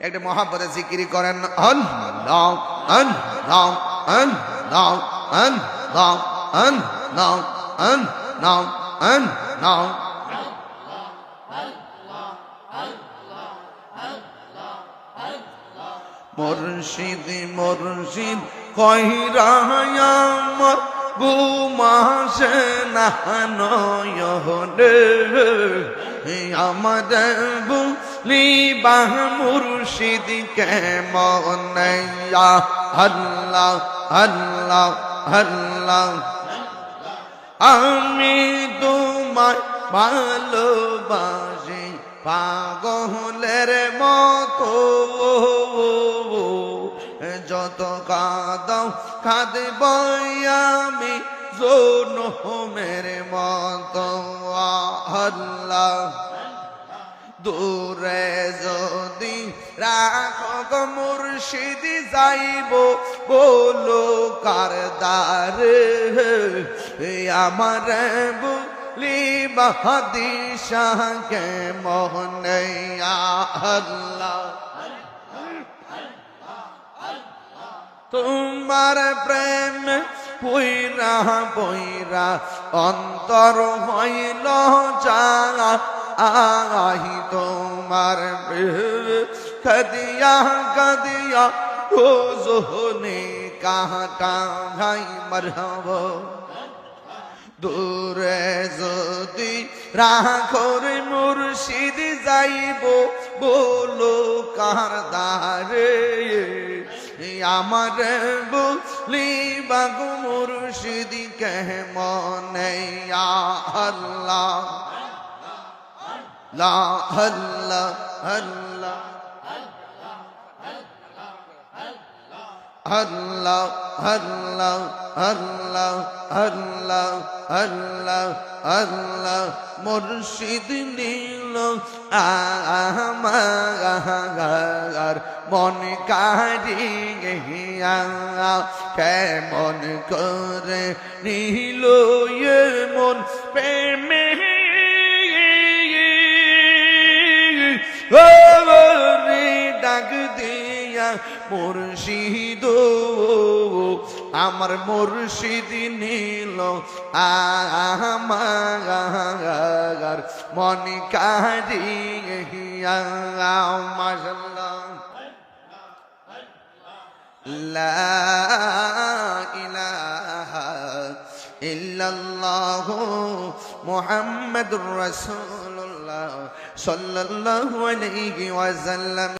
একটা মহাপদে জিকিরি করেন অন নাও অন নাও অন নাও অন নাও অন নাও অন নাও অন নাও মুর্শিদ মুর্শিদ কহিরাহায়া মর ঘুম আসে না নয়নে আমাদের বুলিবাহ মুর্শিদ কে মনাইয়া আল্লাহ আল্লাহ আল্লাহ। আমি তোমার ভালোবাসি পাগলের মতো। কাঁদব আমি জোনমের মতো। আল্লাহ, দূরে যদি রাখক মুর্শিদ, যাইব বলো কার দ্বারে। আমার বলি বাহাদিশাকে মোহনে আল্লাহ। তোমার প্রেম পুইরা বইরা অন্তর হইল যা আহি তোমার কদিয়া কদিয়া রোজ হনে কাহটা ভাই মরহব। দূরে যদি রাখর মুর্শিদ যাইব বলো কার দারে আমার বলি বাগু মুর্শিদ কহ মনে আল্লাহ? লা আল্লাহ আল্লাহ। আল্লাহ আল্লাহ আল্লাহ আল্লাহ আল্লাহ আল্লাহ, মুর্শিদ নীল আমার মন কারি কেমন করে নীল মন প্রেমে মুর্শিদ, আমার মুর্শিদ নীল আমার মন কারিয়া মাশাল্লাহ, লা ইলাহা ইল্লাল্লাহু মুহাম্মাদুর রাসূলুল্লাহ, সাল্লাল্লাহু আলাইহি ওয়াসাল্লাম।